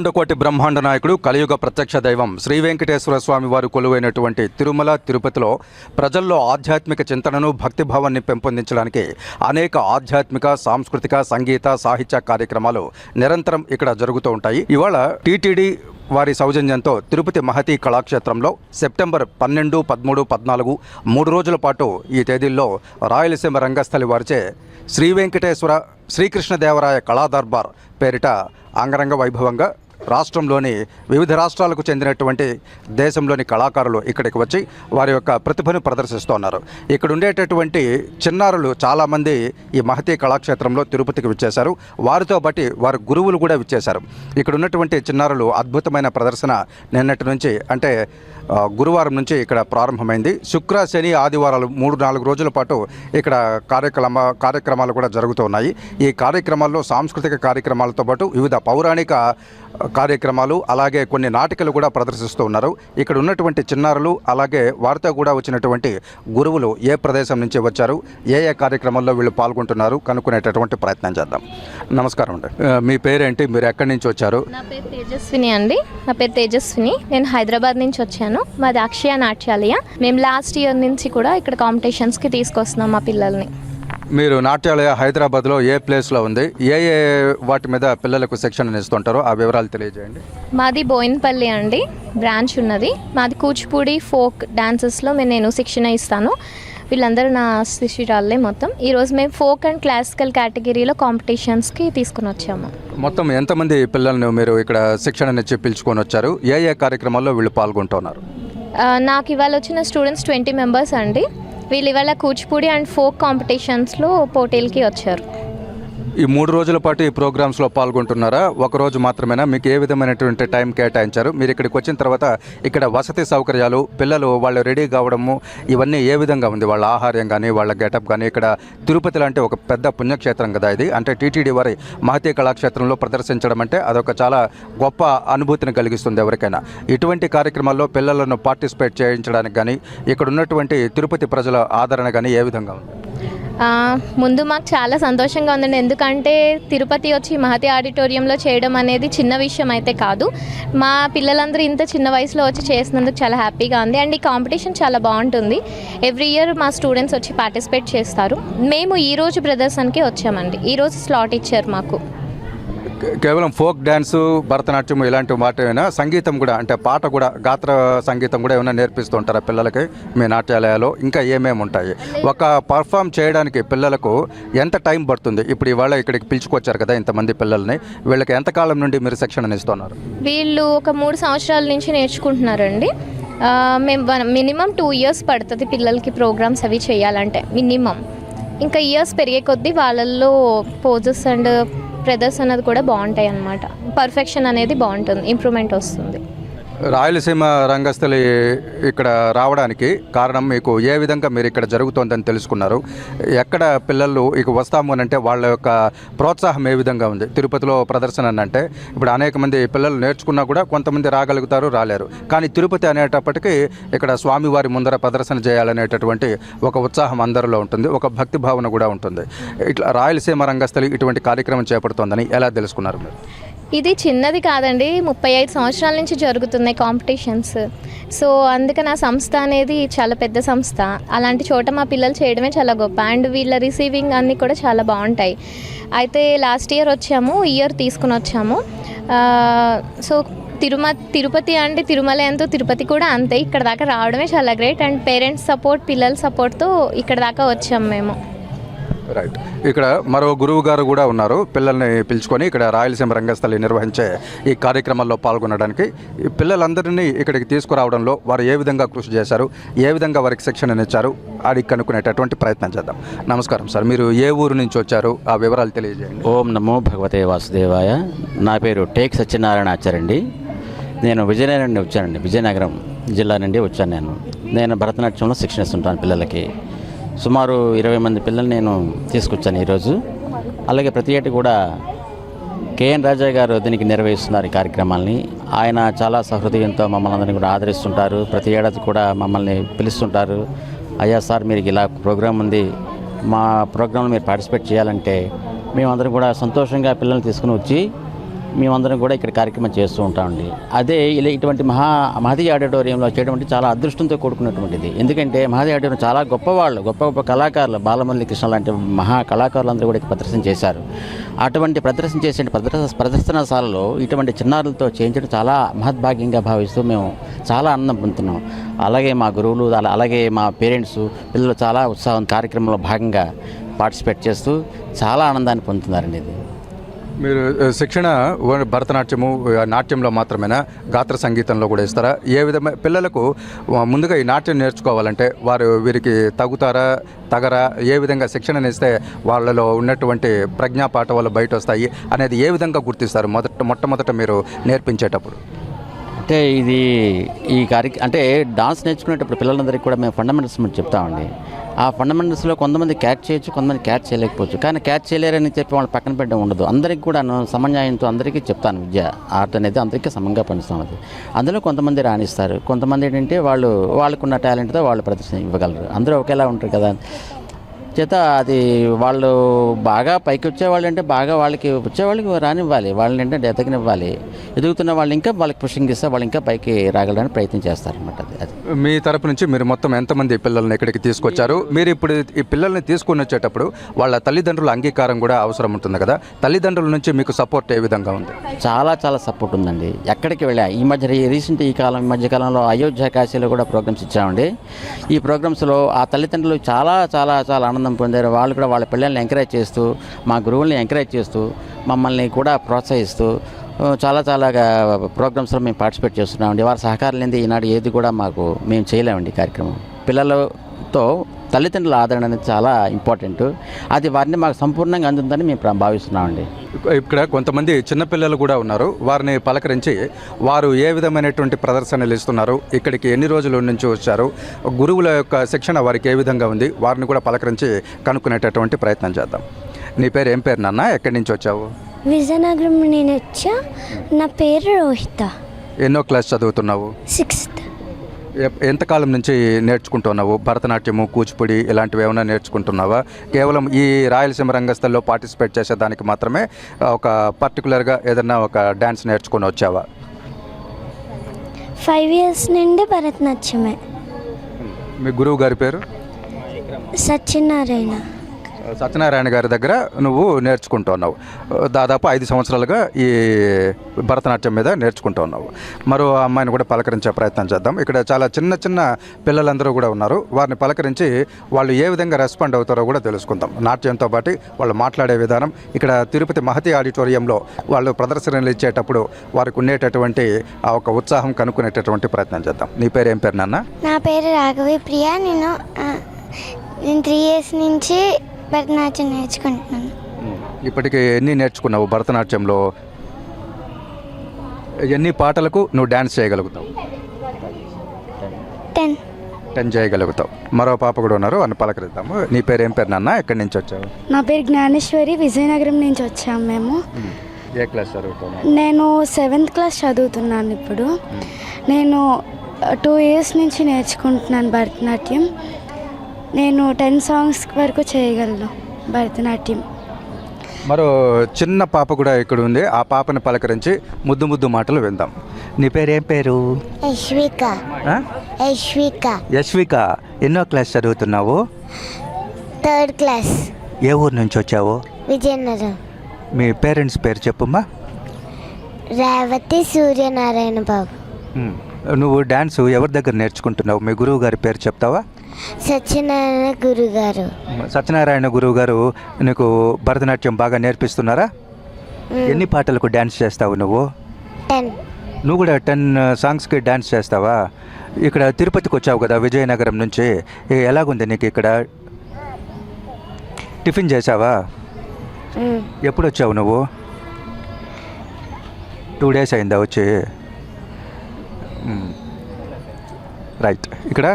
అఖిలాండకోటి బ్రహ్మాండ నాయకుడు కలియుగ ప్రత్యక్ష దైవం శ్రీ వెంకటేశ్వర స్వామి వారు కొలువైనటువంటి తిరుమల తిరుపతిలో ప్రజల్లో ఆధ్యాత్మిక చింతనను భక్తిభావాన్ని పెంపొందించడానికి అనేక ఆధ్యాత్మిక సాంస్కృతిక సంగీత సాహిత్య కార్యక్రమాలు నిరంతరం ఇక్కడ జరుగుతూ ఉంటాయి. ఇవాళ టీటీడీ వారి సౌజన్యంతో తిరుపతి మహతి కళాక్షేత్రంలో సెప్టెంబర్ పన్నెండు పదమూడు పద్నాలుగు మూడు రోజుల పాటు ఈ తేదీల్లో రాయలసీమ రంగస్థలి వారిచే శ్రీ వెంకటేశ్వర శ్రీకృష్ణదేవరాయ కళా దర్బార్ పేరిట అంగరంగ వైభవంగా రాష్ట్రంలోని వివిధ రాష్ట్రాలకు చెందినటువంటి దేశంలోని కళాకారులు ఇక్కడికి వచ్చి వారి యొక్క ప్రతిభను ప్రదర్శిస్తున్నారు ఇక్కడ ఉండేటటువంటి చిన్నారులు చాలామంది ఈ మహతీ కళాక్షేత్రంలో తిరుపతికి విచ్చేశారు. వారితో బట్టి వారి గురువులు కూడా విచ్చేశారు. ఇక్కడ ఉన్నటువంటి చిన్నారులు అద్భుతమైన ప్రదర్శన నిన్నటి నుంచి అంటే గురువారం నుంచి ఇక్కడ ప్రారంభమైంది. శుక్ర శని ఆదివారాలు మూడు నాలుగు రోజుల పాటు ఇక్కడ కార్యక్రమ కార్యక్రమాలు కూడా జరుగుతున్నాయి ఈ కార్యక్రమాల్లో సాంస్కృతిక కార్యక్రమాలతో పాటు వివిధ పౌరాణిక కార్యక్రమాలు అలాగే కొన్ని నాటికలు కూడా ప్రదర్శిస్తూ ఉన్నారు. ఇక్కడ ఉన్నటువంటి చిన్నారులు అలాగే వారితో కూడా వచ్చినటువంటి గురువులు ఏ ప్రదేశం నుంచి వచ్చారు ఏ ఏ కార్యక్రమాల్లో వీళ్ళు పాల్గొంటున్నారు కనుక్కునేటటువంటి ప్రయత్నం చేద్దాం. నమస్కారం అండి. మీ పేరేంటి? మీరు ఎక్కడి నుంచి వచ్చారు? నా పేరు తేజస్విని అండి. నా పేరు తేజస్విని. నేను హైదరాబాద్ నుంచి వచ్చాను. మాది అక్షయ నాట్యాలయ. మేము లాస్ట్ ఇయర్ నుంచి కూడా ఇక్కడ కాంపిటీషన్స్కి తీసుకొస్తున్నాం మా పిల్లల్ని. మీరు నాట్యాలయ హైదరాబాద్లో ఏ ప్లేస్లో ఉంది? ఏ ఏ వాటి మీద పిల్లలకు శిక్షణ ఇస్తుంటారో ఆ వివరాలు తెలియజేయండి. మాది బోయిన్పల్లి అండి. బ్రాంచ్ ఉన్నది. మాది కూచిపూడి ఫోక్ డాన్సెస్లో మేము నేను శిక్షణ ఇస్తాను. వీళ్ళందరూ నా శిష్యురాళ్ళే మొత్తం. ఈరోజు మేము ఫోక్ అండ్ క్లాసికల్ కేటగిరీలో కాంపిటీషన్స్కి తీసుకుని వచ్చాము. మొత్తం ఎంతమంది పిల్లల్ని మీరు ఇక్కడ శిక్షణనిచ్చి పిలుచుకొని వచ్చారు? ఏ ఏ కార్యక్రమాల్లో వీళ్ళు పాల్గొంటున్నారు? నాకు ఇవాళ వచ్చిన స్టూడెంట్స్ ట్వంటీ మెంబర్స్ అండి. వీళ్ళు ఇవాళ కూచిపూడి అండ్ ఫోక్ కాంపిటీషన్స్లో పోటీలకి వచ్చారు. ఈ మూడు రోజుల పాటు ఈ ప్రోగ్రామ్స్లో పాల్గొంటున్నారా? ఒక రోజు మాత్రమేనా? మీకు ఏ విధమైనటువంటి టైం కేటాయించారు? మీరు ఇక్కడికి వచ్చిన తర్వాత ఇక్కడ వసతి సౌకర్యాలు పిల్లలు వాళ్ళు రెడీ కావడము ఇవన్నీ ఏ విధంగా ఉంది? వాళ్ళ ఆహార్యం కానీ వాళ్ళ గెటప్ కానీ ఇక్కడ తిరుపతి లాంటి ఒక పెద్ద పుణ్యక్షేత్రం కదా ఇది. అంటే టీటీడీ వారి మహతీ కళాక్షేత్రంలో ప్రదర్శించడం అంటే అదొక చాలా గొప్ప అనుభూతిని కలిగిస్తుంది ఎవరికైనా. ఇటువంటి కార్యక్రమాల్లో పిల్లలను పార్టిసిపేట్ చేయించడానికి కానీ ఇక్కడ ఉన్నటువంటి తిరుపతి ప్రజల ఆదరణ కానీ ఏ విధంగా ఉంది? ముందు మాకు చాలా సంతోషంగా ఉందండి. ఎందుకంటే తిరుపతి వచ్చి మహతి ఆడిటోరియంలో చేయడం అనేది చిన్న విషయం అయితే కాదు. మా పిల్లలందరూ ఇంత చిన్న వయసులో వచ్చి చేసినందుకు చాలా హ్యాపీగా ఉంది. అండ్ ఈ కాంపిటీషన్ చాలా బాగుంటుంది. ఎవ్రీ ఇయర్ మా స్టూడెంట్స్ వచ్చి పార్టిసిపేట్ చేస్తారు. మేము ఈరోజు ప్రదర్శనకి వచ్చామండి. ఈరోజు స్లాట్ ఇచ్చారు మాకు. కేవలం ఫోక్ డ్యాన్సు భరతనాట్యం ఇలాంటి వాటివైనా సంగీతం కూడా అంటే పాట కూడా గాత్ర సంగీతం కూడా ఏమైనా నేర్పిస్తూ ఉంటారా పిల్లలకి మీ నాట్యాలయాలు ఇంకా ఏమేమి ఉంటాయి? ఒక పర్ఫామ్ చేయడానికి పిల్లలకు ఎంత టైం పడుతుంది? ఇప్పుడు ఇవాళ ఇక్కడికి పిలుచుకొచ్చారు కదా ఇంతమంది పిల్లల్ని. వీళ్ళకి ఎంతకాలం నుండి మీరు శిక్షణ ఇస్తున్నారు? వీళ్ళు ఒక మూడు సంవత్సరాల నుంచి నేర్చుకుంటున్నారండి. మేము మినిమం టూ ఇయర్స్ పడుతుంది పిల్లలకి ప్రోగ్రామ్స్ అవి చేయాలంటే మినిమం. ఇంకా ఇయర్స్ పెరిగే కొద్దీ వాళ్ళల్లో పోజెస్ అండ్ ప్రదర్శనది కూడా బాగుంటాయి అన్నమాట. పర్ఫెక్షన్ అనేది బాగుంటుంది ఇంప్రూవ్మెంట్ వస్తుంది. రాయలసీమ రంగస్థలి ఇక్కడ రావడానికి కారణం మీకు ఏ విధంగా మీరు ఇక్కడ జరుగుతోందని తెలుసుకున్నారు? ఎక్కడ పిల్లలు ఇక వస్తాము అని అంటే వాళ్ళ యొక్క ప్రోత్సాహం ఏ విధంగా ఉంది? తిరుపతిలో ప్రదర్శన అని అంటే ఇప్పుడు అనేక మంది పిల్లలు నేర్చుకున్నా కూడా కొంతమంది రాగలుగుతారు రాలేరు. కానీ తిరుపతి అనేటప్పటికీ ఇక్కడ స్వామివారి ముందర ప్రదర్శన చేయాలనేటటువంటి ఒక ఉత్సాహం అందరిలో ఉంటుంది ఒక భక్తి భావన కూడా ఉంటుంది. ఇట్లా రాయలసీమ రంగస్థలి ఇటువంటి కార్యక్రమం చేపడుతోందని ఎలా తెలుసుకున్నారు మీరు? ఇది చిన్నది కాదండి ముప్పై ఐదు సంవత్సరాల నుంచి జరుగుతున్నాయి కాంపిటీషన్స్. సో అందుకే నా సంస్థ అనేది చాలా పెద్ద సంస్థ. అలాంటి చోట మా పిల్లలు చేయడమే చాలా గొప్ప. అండ్ వీళ్ళ రిసీవింగ్ అన్నీ కూడా చాలా బాగుంటాయి. అయితే లాస్ట్ ఇయర్ వచ్చాము ఇయర్ తీసుకుని వచ్చాము. సో తిరుమ తిరుపతి అంటే తిరుమల ఎంతో తిరుపతి కూడా అంతే. ఇక్కడ దాకా రావడమే చాలా గ్రేట్. అండ్ పేరెంట్స్ సపోర్ట్ పిల్లల సపోర్ట్తో ఇక్కడ దాకా వచ్చాము మేము. రైట్ ఇక్కడ మరో గురువు గారు కూడా ఉన్నారు. పిల్లల్ని పిలుచుకొని ఇక్కడ రాయలసీమ రంగస్థలి నిర్వహించే ఈ కార్యక్రమాల్లో పాల్గొనడానికి. ఈ పిల్లలందరినీ ఇక్కడికి తీసుకురావడంలో వారు ఏ విధంగా కృషి చేశారు? ఏ విధంగా వారికి శిక్షణనిచ్చారు అది కనుక్కునేటటువంటి ప్రయత్నం చేద్దాం. నమస్కారం సార్. మీరు ఏ ఊరు నుంచి వచ్చారు? ఆ వివరాలు తెలియజేయండి. ఓం నమో భగవతే వాసుదేవాయ. నా పేరు టేక్ సత్యనారాయణ ఆచారండి నేను విజయనగరం నుండి వచ్చానండి. విజయనగరం జిల్లా నుండి వచ్చాను నేను. నేను భరతనాట్యంలో శిక్షణ ఇస్తుంటాను పిల్లలకి. సుమారు ఇరవై మంది పిల్లల్ని నేను తీసుకొచ్చాను ఈరోజు. అలాగే ప్రతి ఏటి కూడా కేఎన్ రాజా గారు దీనికి నిర్వహిస్తున్నారు ఈ కార్యక్రమాల్ని. ఆయన చాలా సహృదయంతో మమ్మల్ని అందరినీ కూడా ఆదరిస్తుంటారు. ప్రతి ఏడాది కూడా మమ్మల్ని పిలుస్తుంటారు. అయ్యా సార్ మీరు ఇలా ప్రోగ్రాం ఉంది. మా ప్రోగ్రాంలో మీరు పార్టిసిపేట్ చేయాలంటే మేమందరం కూడా సంతోషంగా పిల్లల్ని తీసుకుని వచ్చి మేమందరం కూడా ఇక్కడ కార్యక్రమం చేస్తూ ఉంటామండి. అదే ఇలా ఇటువంటి మహా మహతి ఆడిటోరియంలో చేయడం చాలా అదృష్టంతో కూడుకున్నటువంటిది. ఎందుకంటే మహతి ఆడిటోరియం చాలా గొప్పవాళ్ళు గొప్ప గొప్ప కళాకారులు. బాలమల్లి కృష్ణ లాంటి మహా కళాకారులందరూ కూడా ఇక్కడ ప్రదర్శన చేశారు. అటువంటి ప్రదర్శన చేసే ప్రదర్శన ప్రదర్శనశాలలో ఇటువంటి చిన్నారులతో చేయించడం చాలా మహద్భాగ్యంగా భావిస్తూ మేము చాలా ఆనందం పొందుతున్నాం. అలాగే మా గురువులు అలా- అలాగే మా పేరెంట్స్ పిల్లలు చాలా ఉత్సాహం కార్యక్రమంలో భాగంగా పార్టిసిపేట్ చేస్తూ చాలా ఆనందాన్ని పొందుతున్నారండి ఇది. మీరు శిక్షణ భరతనాట్యము నాట్యంలో మాత్రమేనా? గాత్ర సంగీతంలో కూడా ఇస్తారా? ఏ విధమైన పిల్లలకు ముందుగా ఈ నాట్యం నేర్చుకోవాలంటే వారు వీరికి తగుతారా తగరా? ఏ విధంగా శిక్షణ ఇస్తే వాళ్ళలో ఉన్నటువంటి ప్రజ్ఞా పాఠవాలు బయట వస్తాయి అనేది ఏ విధంగా గుర్తిస్తారు మొదట మొట్టమొదట మీరు నేర్పించేటప్పుడు? అంటే ఇది ఈ కార్య అంటే డాన్స్ నేర్చుకునేటప్పుడు పిల్లలందరికీ కూడా మేము ఫండమెంటల్స్ చెప్తామండి. ఆ ఫండమెంటల్స్లో కొంతమంది క్యాచ్ చేయొచ్చు కొంతమంది క్యాచ్ చేయలేకపోవచ్చు. కానీ క్యాచ్ చేయలేరని చెప్పి వాళ్ళు పక్కన పెట్టడం ఉండదు. అందరికీ కూడా సమన్యాయంతో అందరికీ చెప్తాను విద్య. ఆర్ట్ అనేది అందరికీ సమంగా పంచుతాం అది అందులో కొంతమంది రాణిస్తారు. కొంతమంది ఏంటంటే వాళ్ళు వాళ్ళకున్న టాలెంట్తో వాళ్ళు ప్రదర్శన ఇవ్వగలరు. అందరూ ఒకేలా ఉంటారు కదా. చేత అది వాళ్ళు బాగా పైకి వచ్చేవాళ్ళు అంటే బాగా వాళ్ళకి వచ్చేవాళ్ళకి రానివ్వాలి. వాళ్ళని ఏంటంటే ఎదగనివ్వాలి ఎదుగుతున్న వాళ్ళు ఇంకా వాళ్ళకి పుషింగ్ ఇస్తే వాళ్ళు ఇంకా పైకి రాగలడానికి ప్రయత్నం చేస్తారనమాట అది. అది. మీ తరపు నుంచి మీరు మొత్తం ఎంతమంది పిల్లల్ని ఇక్కడికి తీసుకొచ్చారు? మీరు ఇప్పుడు ఈ పిల్లల్ని తీసుకొని వచ్చేటప్పుడు వాళ్ళ తల్లిదండ్రుల అంగీకారం కూడా అవసరం ఉంటుంది కదా? తల్లిదండ్రుల నుంచి మీకు సపోర్ట్ ఏ విధంగా ఉంది? చాలా చాలా సపోర్ట్ ఉందండి. ఎక్కడికి వెళ్ళా? ఈ మధ్య రీసెంట్ ఈ కాలం ఈ మధ్య కాలంలో అయోధ్య కాశీలో కూడా ప్రోగ్రామ్స్ ఇచ్చామండి. ఈ ప్రోగ్రామ్స్లో ఆ తల్లిదండ్రులు చాలా చాలా చాలా ఆనందం పొందారు. వాళ్ళు కూడా వాళ్ళ పిల్లల్ని ఎంకరేజ్ చేస్తూ మా గురువుల్ని ఎంకరేజ్ చేస్తూ మమ్మల్ని కూడా ప్రోత్సహిస్తూ చాలా చాలా ప్రోగ్రామ్స్లో మేము పార్టిసిపేట్ చేస్తున్నామండి. వారి సహకారం లేనిది ఈనాడు ఏది కూడా మాకు మేము చేయలేమండి కార్యక్రమం. పిల్లలతో తల్లిదండ్రుల ఆదరణ అనేది చాలా ఇంపార్టెంట్. అది వారిని మాకు సంపూర్ణంగా అందుతుందని మేము భావిస్తున్నామండి. ఇక్కడ కొంతమంది చిన్నపిల్లలు కూడా ఉన్నారు. వారిని పలకరించి వారు ఏ విధమైనటువంటి ప్రదర్శనలు ఇస్తున్నారు ఇక్కడికి ఎన్ని రోజుల నుంచి వచ్చారు గురువుల యొక్క శిక్షణ వారికి ఏ విధంగా ఉంది వారిని కూడా పలకరించి కనుక్కునేటటువంటి ప్రయత్నం చేద్దాం. నీ పేరు ఏం పేరు నాన్న? ఎక్కడి నుంచి వచ్చావు? విజయనగరం నేను వచ్చా. నా పేరు రోహిత. ఎన్నో క్లాస్ చదువుతున్నావు? సిక్స్త్. ఎంతకాలం నుంచి నేర్చుకుంటున్నావు? భరతనాట్యము కూచిపూడి ఇలాంటివి ఏమైనా నేర్చుకుంటున్నావా? కేవలం ఈ రాయలసీమ రంగస్థల్లో పార్టిసిపేట్ చేసేదానికి మాత్రమే ఒక పర్టికులర్గా ఏదైనా ఒక డ్యాన్స్ నేర్చుకొని వచ్చావా? ఫైవ్ ఇయర్స్ నుండి భరతనాట్యమే. మీ గురువు గారి పేరు? సత్యనారాయణ. సత్యనారాయణ గారి దగ్గర నువ్వు నేర్చుకుంటున్నావు. దాదాపు ఐదు సంవత్సరాలుగా ఈ భరతనాట్యం మీద నేర్చుకుంటూ ఉన్నావు మరో అమ్మాయిని కూడా పలకరించే ప్రయత్నం చేద్దాం. ఇక్కడ చాలా చిన్న చిన్న పిల్లలందరూ కూడా ఉన్నారు. వారిని పలకరించి వాళ్ళు ఏ విధంగా రెస్పాండ్ అవుతారో కూడా తెలుసుకుందాం. నాట్యంతో పాటు వాళ్ళు మాట్లాడే విధానం ఇక్కడ తిరుపతి మహతి ఆడిటోరియంలో వాళ్ళు ప్రదర్శనలు ఇచ్చేటప్పుడు వారికి ఉండేటటువంటి ఆ ఒక ఉత్సాహం కనుక్కునేటటువంటి ప్రయత్నం చేద్దాం. నీ పేరు ఏం పేరు నాన్న? నా పేరు రాఘవి ప్రియా. నేను నేను త్రీ ఇయర్స్ నుంచి భరతనాట్యం నేర్చుకుంటున్నాను. ఇప్పటికి ఎన్ని నేర్చుకున్నావు భరతనాట్యంలో? ఎన్ని పాటలకు నువ్వు డ్యాన్స్ చేయగలుగుతావు? టెన్. టెన్ చేయగలుగుతావు. మరో పాప కూడా ఉన్నారు అని పలకరిద్దాము. నీ పేరు ఏం పేరు నాన్న? ఎక్కడి నుంచి వచ్చావు? నా పేరు జ్ఞానేశ్వరి విజయనగరం నుంచి వచ్చాము మేము. ఏ క్లాస్ చదువుతావు నేను సెవెంత్ క్లాస్ చదువుతున్నాను ఇప్పుడు. నేను టూ ఇయర్స్ నుంచి నేర్చుకుంటున్నాను భరతనాట్యం. నేను టెన్ సాంగ్స్ వరకు చేయగలను భరతనాట్యం. మరో చిన్న పాప కూడా ఇక్కడ ఉంది. ఆ పాపని పలకరించి ముద్దు ముద్దు మాటలు విందాం. నీ పేరు ఏం పేరు? యశ్విక? యశ్విక. యశ్విక ఎన్నో క్లాస్ చదువుతున్నావు? Third class. ఏ ఊరు నుంచి వచ్చావు? విజయనగరం. మీ పేరెంట్స్ పేరు చెప్పుమ్మా. రేవతి సూర్యనారాయణ బాబు. నువ్వు డ్యాన్స్ ఎవరి దగ్గర నేర్చుకుంటున్నావు? మీ గురువు గారి పేరు చెప్తావా? సత్యనారాయణ గురుగారు. సత్యనారాయణ గురువు గారు నీకు భరతనాట్యం బాగా నేర్పిస్తున్నారా? ఎన్ని పాటలకు డ్యాన్స్ చేస్తావు నువ్వు? టెన్. నువ్వు కూడా టెన్ సాంగ్స్కి డ్యాన్స్ చేస్తావా? ఇక్కడ తిరుపతికి వచ్చావు కదా విజయనగరం నుంచి. ఎలాగుంది నీకు ఇక్కడ? టిఫిన్ చేసావా ఎప్పుడు వచ్చావు నువ్వు? టూ డేస్ అయిందా వచ్చి. రైట్. ఇక్కడ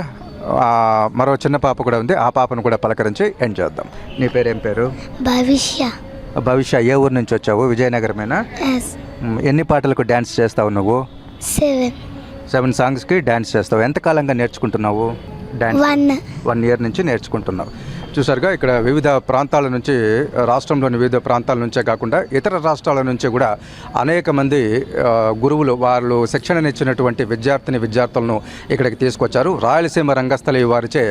మరో చిన్న పాప కూడా ఉంది. ఆ పాపను కూడా పలకరించి ఎండ్ చేద్దాం? నీ పేరేం పేరు? భవిష్య. భవిష్య ఏ ఊరు నుంచి వచ్చావు? విజయనగరమేనా? ఎన్ని పాటలకు డ్యాన్స్ చేస్తావు నువ్వు? సెవెన్ సెవెన్ సాంగ్స్కి డ్యాన్స్ చేస్తావు. ఎంతకాలంగా నేర్చుకుంటున్నావు? డ్యాన్స్ వన్ ఇయర్ నుంచి నేర్చుకుంటున్నావు. చూసారుగా ఇక్కడ వివిధ ప్రాంతాల నుంచి రాష్ట్రంలోని వివిధ ప్రాంతాల నుంచే కాకుండా ఇతర రాష్ట్రాల నుంచి కూడా అనేక మంది గురువులు వాళ్ళు శిక్షణనిచ్చినటువంటి విద్యార్థిని విద్యార్థులను ఇక్కడికి తీసుకొచ్చారు. రాయలసీమ రంగస్థలి వారిచే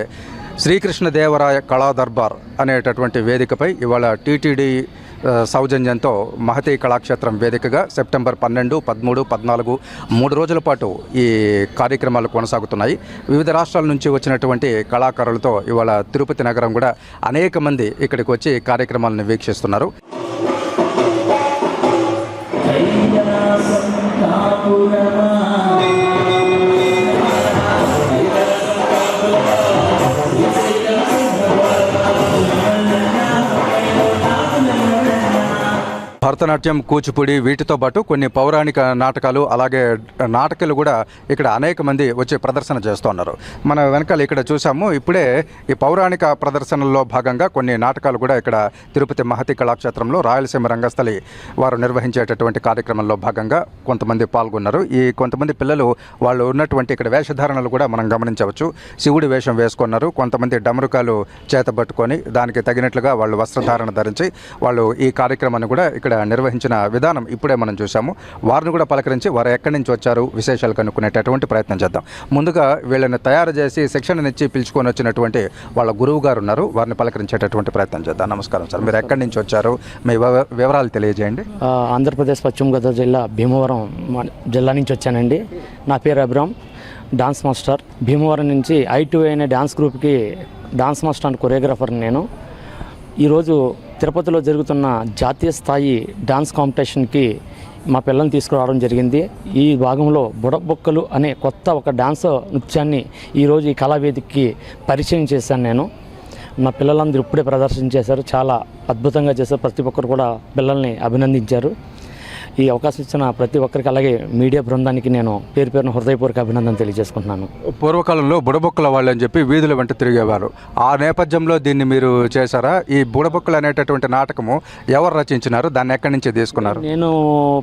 శ్రీకృష్ణదేవరాయ కళా దర్బార్ అనేటటువంటి వేదికపై ఇవాళ టీటీడీ సౌజన్యంతో మహతి కళాక్షేత్రం వేదికగా సెప్టెంబర్ పన్నెండు పదమూడు పద్నాలుగు మూడు రోజుల పాటు ఈ కార్యక్రమాలు కొనసాగుతున్నాయి. వివిధ రాష్ట్రాల నుంచి వచ్చినటువంటి కళాకారులతో ఇవాళ తిరుపతి నగరం కూడా అనేక మంది ఇక్కడికి వచ్చి కార్యక్రమాలను వీక్షిస్తున్నారు. భరతనాట్యం కూచిపూడి వీటితో పాటు కొన్ని పౌరాణిక నాటకాలు అలాగే నాటకాలు కూడా ఇక్కడ అనేక మంది వచ్చి ప్రదర్శన చేస్తున్నారు మన వెనకాల ఇక్కడ చూసాము ఇప్పుడే ఈ పౌరాణిక ప్రదర్శనల్లో భాగంగా కొన్ని నాటకాలు కూడా ఇక్కడ తిరుపతి మహతి కళాక్షేత్రంలో రాయలసీమ రంగస్థలి వారు నిర్వహించేటటువంటి కార్యక్రమంలో భాగంగా కొంతమంది పాల్గొన్నారు. ఈ కొంతమంది పిల్లలు వాళ్ళు ఉన్నటువంటి ఇక్కడ వేషధారణలు కూడా మనం గమనించవచ్చు. శివుడి వేషం వేసుకున్నారు. కొంతమంది డమరుకాలు చేతబట్టుకొని దానికి తగినట్లుగా వాళ్ళు వస్త్రధారణ ధరించి వాళ్ళు ఈ కార్యక్రమాన్ని కూడా ఇక్కడ నిర్వహించిన విధానం ఇప్పుడే మనం చూసాము వారిని కూడా పలకరించి వారు ఎక్కడి నుంచి వచ్చారు విశేషాలు కనుక్కునేటటువంటి ప్రయత్నం చేద్దాం. ముందుగా వీళ్ళని తయారు చేసి శిక్షణనిచ్చి పిలుచుకొని వచ్చినటువంటి వాళ్ళ గురువు గారు ఉన్నారు. వారిని పలకరించేటటువంటి ప్రయత్నం చేద్దాం. నమస్కారం సార్. మీరు ఎక్కడి నుంచి వచ్చారు? మీ వివ- వివరాలు తెలియజేయండి. ఆంధ్రప్రదేశ్ పశ్చిమ గోదావరి జిల్లా భీమవరం జిల్లా నుంచి వచ్చానండి. నా పేరు అభిరామ్ డాన్స్ మాస్టర్. భీమవరం నుంచి ఐ టూ అనే డాన్స్ గ్రూప్కి డాన్స్ మాస్టర్ అండ్ కొరియోగ్రాఫర్ నేను. ఈరోజు తిరుపతిలో జరుగుతున్న జాతీయ స్థాయి డాన్స్ కాంపిటీషన్కి మా పిల్లల్ని తీసుకురావడం జరిగింది. ఈ భాగంలో బుడబొక్కలు అనే కొత్త ఒక డాన్స్ నృత్యాన్ని ఈరోజు ఈ కళావేదికకి పరిచయం చేశాను నేను. నా పిల్లలందరూ ఇప్పుడే ప్రదర్శన చేశారు. చాలా అద్భుతంగా చేశారు. ప్రతి ఒక్కరు కూడా పిల్లల్ని అభినందించారు. ఈ అవకాశం ఇచ్చిన ప్రతి ఒక్కరికి అలాగే మీడియా బృందానికి నేను పేరు పేరున హృదయపూర్వక అభినందన తెలియజేసుకుంటున్నాను. పూర్వకాలంలో బుడబొక్కల వాళ్ళు అని చెప్పి వీధుల వెంట తిరిగేవారు. ఆ నేపథ్యంలో దీన్ని మీరు చేశారా? ఈ బుడబొక్కలు అనేటటువంటి నాటకము ఎవరు రచించినారు? దాన్ని ఎక్కడి నుంచి తీసుకున్నారు? నేను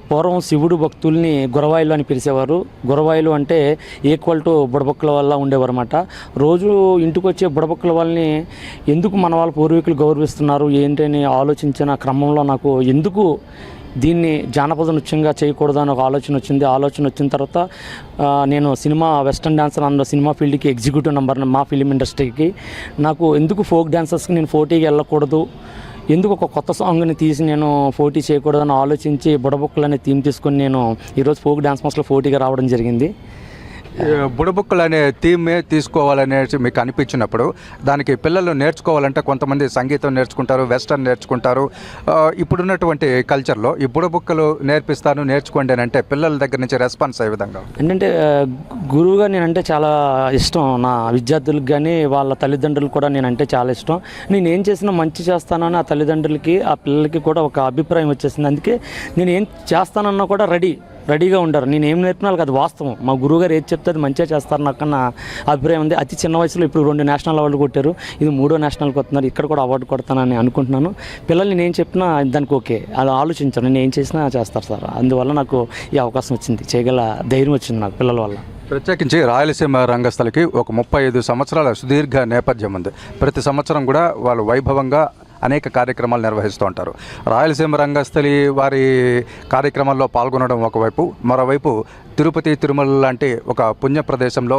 పూర్వం శివుడు భక్తుల్ని గురవాయిలు అని పిలిచేవారు. గురవాయిలు అంటే ఈక్వల్ టు బుడబొక్కల వల్ల ఉండేవారు అనమాట రోజు ఇంటికి వచ్చే బుడబొక్కల వాళ్ళని ఎందుకు మన వాళ్ళ పూర్వీకులు గౌరవిస్తున్నారు? ఏంటని ఆలోచించిన క్రమంలో నాకు ఎందుకు దీన్ని జానపద నృత్యంగా చేయకూడదు అని ఒక ఆలోచన వచ్చింది. ఆలోచన వచ్చిన తర్వాత నేను సినిమా వెస్టర్న్ డాన్సర్ అన్న సినిమా ఫీల్డ్కి ఎగ్జిక్యూటివ్ నెంబర్ మా ఫిలిం ఇండస్ట్రీకి. నాకు ఎందుకు ఫోక్ డాన్సర్స్కి నేను పోటీకి వెళ్ళకూడదు? ఎందుకు ఒక కొత్త సాంగ్ని తీసి నేను పోటీ చేయకూడదని ఆలోచించి బుడబుక్కలు అనే థీమ్ తీసుకొని నేను ఈరోజు ఫోక్ డ్యాన్స్ మాస్లో పోటీగా రావడం జరిగింది. బుడబుక్కులు అనే థీమే తీసుకోవాలనేసి మీకు అనిపించినప్పుడు దానికి పిల్లలు నేర్చుకోవాలంటే కొంతమంది సంగీతం నేర్చుకుంటారు వెస్టర్న్ నేర్చుకుంటారు. ఇప్పుడున్నటువంటి కల్చర్లో ఈ బుడబుక్కలు నేర్పిస్తాను నేర్చుకోండి అని అంటే పిల్లల దగ్గర నుంచి రెస్పాన్స్ ఏ విధంగా ఏంటంటే గురువుగా నేనంటే చాలా ఇష్టం. నా విద్యార్థులకు కానీ వాళ్ళ తల్లిదండ్రులకు కూడా నేనంటే చాలా ఇష్టం. నేను ఏం చేసినా మంచి చేస్తానని ఆ తల్లిదండ్రులకి ఆ పిల్లలకి కూడా ఒక అభిప్రాయం వచ్చేసింది. అందుకే నేను ఏం చేస్తానన్నా కూడా రెడీ. రెడీగా ఉంటారు నేను ఏం నేర్పినా అది వాస్తవం. మా గురువుగారు ఏది చెప్తే అది మంచిగా చేస్తారు నాకు నా అభిప్రాయం ఉంది. అతి చిన్న వయసులో ఇప్పుడు రెండు నేషనల్ అవార్డు కొట్టారు. ఇది మూడో నేషనల్కి వస్తున్నారు. ఇక్కడ కూడా అవార్డు కొడతానని అనుకుంటున్నాను. పిల్లల్ని నేను చెప్పినా దానికి ఓకే. అలా ఆలోచించాను నేను ఏం చేసినా చేస్తారు సార్. అందువల్ల నాకు ఈ అవకాశం వచ్చింది. చేయగల ధైర్యం వచ్చింది నాకు పిల్లల వల్ల. ప్రత్యేకించి రాయలసీమ రంగస్థలకి ఒక ముప్పై ఐదు సంవత్సరాల సుదీర్ఘ నేపథ్యం ఉంది. ప్రతి సంవత్సరం కూడా వాళ్ళు వైభవంగా అనేక కార్యక్రమాలు నిర్వహిస్తూ ఉంటారు. రాయలసీమ రంగస్థలి వారి కార్యక్రమాల్లో పాల్గొనడం ఒకవైపు. మరోవైపు తిరుపతి తిరుమల లాంటి ఒక పుణ్య ప్రదేశంలో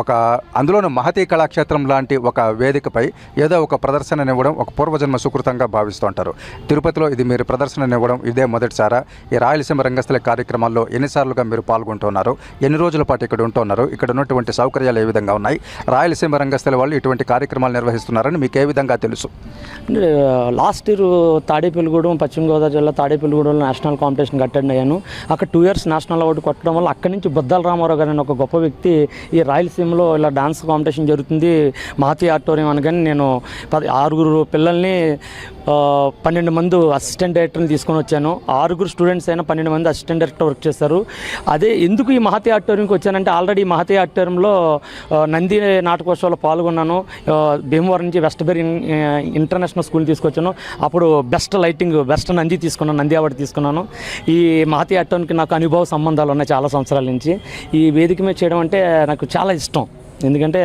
ఒక అందులోనూ మహతీ కళాక్షేత్రం లాంటి ఒక వేదికపై ఏదో ఒక ప్రదర్శననివ్వడం ఒక పూర్వజన్మ సుకృతంగా భావిస్తూ ఉంటారు. తిరుపతిలో ఇది మీరు ప్రదర్శననివ్వడం ఇదే మొదటిసారా? ఈ రాయలసీమ రంగస్థల కార్యక్రమాల్లో ఎన్నిసార్లుగా మీరు పాల్గొంటున్నారు ఎన్ని రోజుల పాటు ఇక్కడ ఉంటున్నారు ఇక్కడ ఉన్నటువంటి సౌకర్యాలు ఏ విధంగా ఉన్నాయి? రాయలసీమ రంగస్థల వాళ్ళు ఇటువంటి కార్యక్రమాలు నిర్వహిస్తున్నారని మీకు ఏ విధంగా తెలుసు? లాస్ట్ ఇయర్ తాడేపల్లిగూడెం పశ్చిమ గోదావరి జిల్లా తాడేపల్లిగూడెంలో నేషనల్ కాంపిటీషన్ అటెండ్ అయ్యాను. అక్కడ టూ ఇయర్స్ నేషనల్ అవార్డు కొట్టడం వల్ల అక్కడి నుంచి బుద్ధాల రామారావు గారు ఒక గొప్ప వ్యక్తి ఈ రాయలసీమలో ఇలా డాన్స్ కాంపిటీషన్ జరుగుతుంది మాతి ఆడిటోరియం అనగానే నేను పది ఆరుగురు పిల్లల్ని పన్నెండు మంది అసిస్టెంట్ డైరెక్టర్ని తీసుకొని వచ్చాను. ఆరుగురు స్టూడెంట్స్ అయినా పన్నెండు మంది అసిస్టెంట్ డైరెక్టర్ వర్క్ చేశారు. అదే ఎందుకు ఈ మహతి ఆడిటోరియంకి వచ్చానంటే ఆల్రెడీ మహతి ఆడిటోరియంలో నంది నాటకోత్సవంలో పాల్గొన్నాను. భీమవరం నుంచి వెస్ట్ బెర్ ఇంటర్నేషనల్ స్కూల్ తీసుకొచ్చాను. అప్పుడు బెస్ట్ లైటింగ్ బెస్ట్ నంది తీసుకున్నాను నంది అవార్డు తీసుకున్నాను. ఈ మహతి ఆడిటోరియంకి నాకు అనుభవ సంబంధాలు ఉన్నాయి చాలా సంవత్సరాల నుంచి. ఈ వేదిక మీద చేయడం అంటే నాకు చాలా ఇష్టం. ఎందుకంటే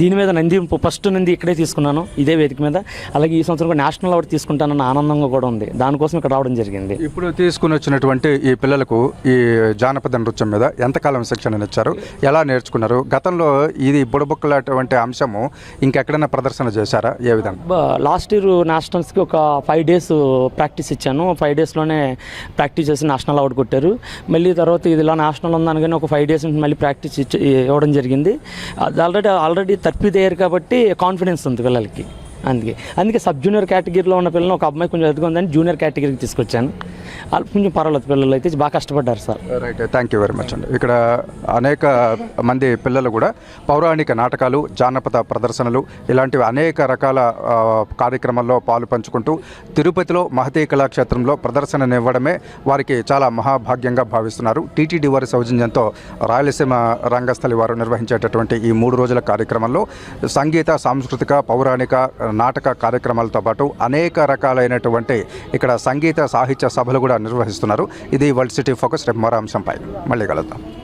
దీని మీద నంది ఫస్ట్ నంది ఇక్కడే తీసుకున్నాను ఇదే వేదిక మీద. అలాగే ఈ సంవత్సరం కూడా నేషనల్ అవార్డు తీసుకుంటానన్న ఆనందంగా కూడా ఉంది. దానికోసం ఇక్కడ రావడం జరిగింది. ఇప్పుడు తీసుకుని వచ్చినటువంటి ఈ పిల్లలకు ఈ జానపద నృత్యం మీద ఎంతకాలం శిక్షణ ఇచ్చారు? ఎలా నేర్చుకున్నారు? గతంలో ఇది బుడబుక్కలటువంటి అంశము ఇంకెక్కడైనా ప్రదర్శన చేశారా? ఏ విధంగా? లాస్ట్ ఇయర్ నేషనల్స్కి ఒక ఫైవ్ డేస్ ప్రాక్టీస్ ఇచ్చాను. ఫైవ్ డేస్లోనే ప్రాక్టీస్ చేసి నేషనల్ అవార్డు కొట్టారు. మళ్ళీ తర్వాత ఇది ఇలా నేషనల్ ఉందనగానే ఒక ఫైవ్ డేస్ నుంచి మళ్ళీ ప్రాక్టీస్ ఇచ్చి ఇవ్వడం జరిగింది. ఆల్రెడీ ఆల్రెడీ తప్పిదయ్యారు కాబట్టి కాన్ఫిడెన్స్ ఉంది పిల్లలకి. అందుకే. అందుకే సబ్ జూనియర్ కేటగిరీలో ఉన్న పిల్లలు ఒక అమ్మాయి కొంచెం ఎదుగుందని జూనియర్ కేటగిరీకి తీసుకొచ్చాను. వాళ్ళు కొంచెం పర్వాలేదు పిల్లలు అయితే బాగా కష్టపడ్డారు sir. Right thank you very much అండి. ఇక్కడ అనేక మంది పిల్లలు కూడా పౌరాణిక నాటకాలు జానపద ప్రదర్శనలు ఇలాంటివి అనేక రకాల కార్యక్రమాల్లో పాలు పంచుకుంటూ తిరుపతిలో మహతీ కళాక్షేత్రంలో ప్రదర్శననివ్వడమే వారికి చాలా మహాభాగ్యంగా భావిస్తున్నారు. టీటీడీ వారి సౌజన్యంతో రాయలసీమ రంగస్థలి వారు నిర్వహించేటటువంటి ఈ మూడు రోజుల కార్యక్రమంలో సంగీత సాంస్కృతిక పౌరాణిక నాటక కార్యక్రమాలతో పాటు అనేక రకాలైనటువంటి ఇక్కడ సంగీత సాహిత్య సభలు కూడా నిర్వహిస్తున్నారు. ఇది వరల్డ్ సిటీ ఫోకస్. రేపు మరో అంశంపై మళ్ళీ కలుద్దాం.